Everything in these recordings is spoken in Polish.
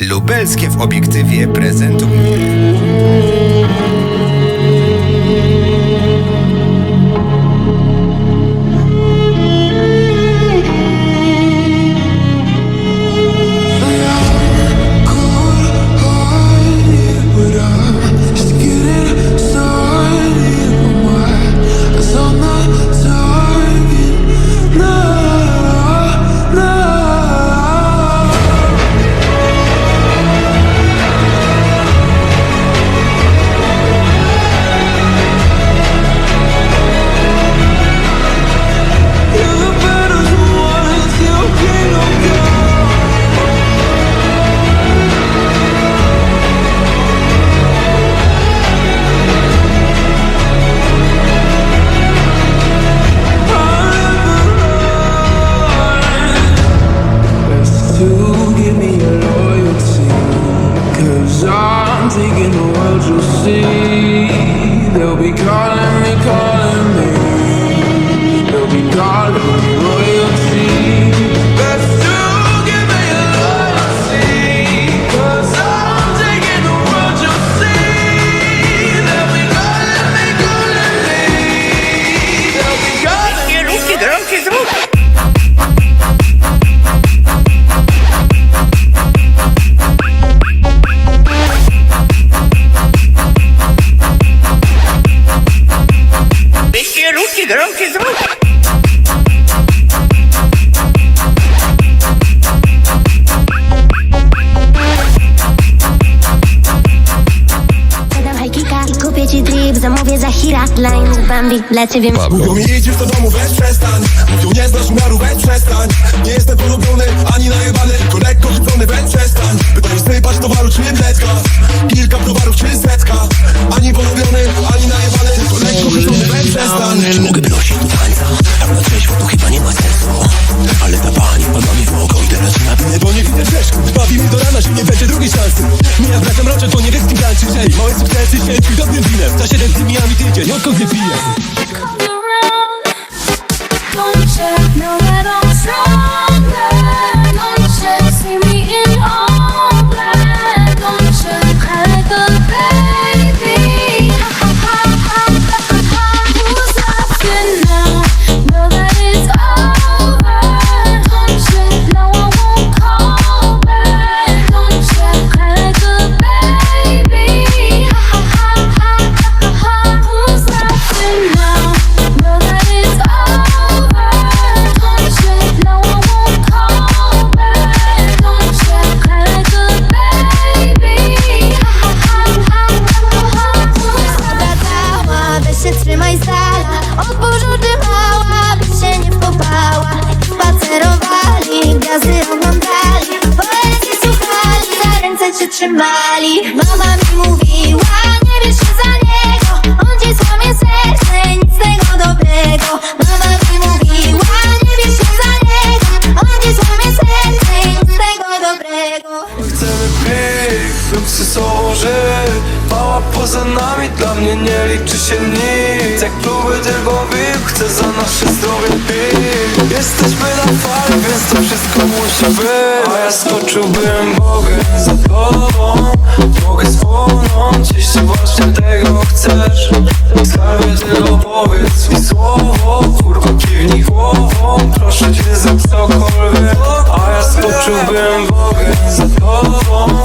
Lubelskie w obiektywie prezentuje. Calling me, calling me. They'll be calling me royalty. Hira Dla innych Bambi, dla ciebie Mówią mi idź do domu, weź przestań. Mówią nie znasz umiaru, weź przestań. Nie jestem polubiony, ani najebany Tylko lekko chytrony, weź przestań. Pytają sypać towaru, czy mletka Kilka towarów, czy setka Ani polubiony, ani najebany Tylko lekko chytrony, weź przestań. Czy mogę z bratem roczek, bo nie wiem z kim tańczyć Ej, małe sukcesy, święci dobrym winem Za siedem z nimi, a mi tydzień, odkąd nie piję. Don't no, I don't check, see me in all trzymali Mama mi pik, luksusowy Mała poza nami, dla mnie nie liczy się nic. Jak kluby tylko VIP, chcę za nasze zdrowie pik Jesteśmy na fali, więc to wszystko musi być. A ja skoczyłbym Bogiem za tobą. Mogę spłonąć, jeśli właśnie tego chcesz. Skarbie tylko powiedz mi słowo. Kurwa kiwnij głową, proszę cię za cokolwiek. A ja skoczyłbym Bogiem za tobą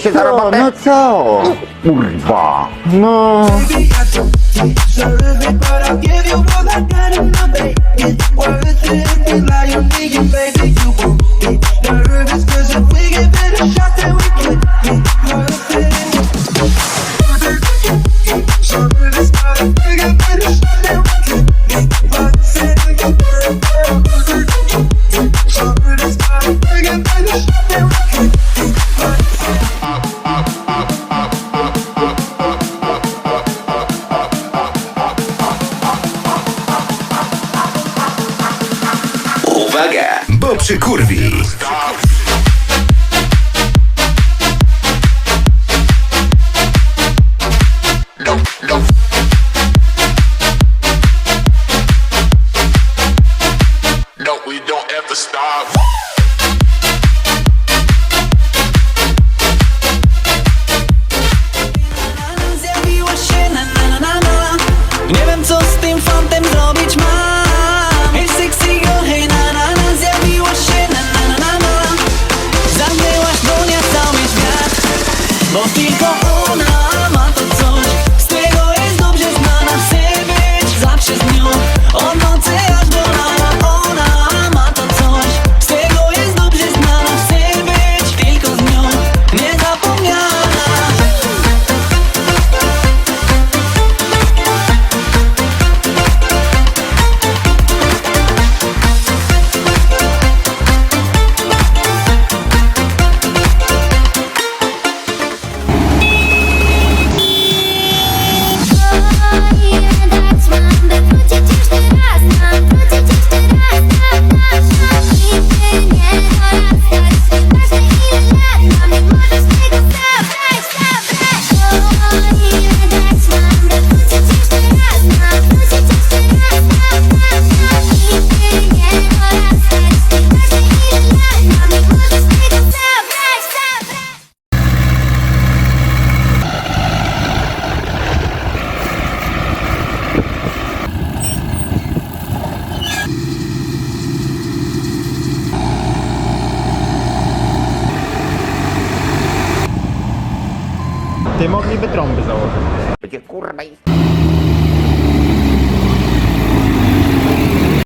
się za robotę. No co? Kurwa. No. Baby, I don't deserve it, but I'll give you bo przykurwi. No, stop. Ty mogliby trąby założyć. Będzie kurwa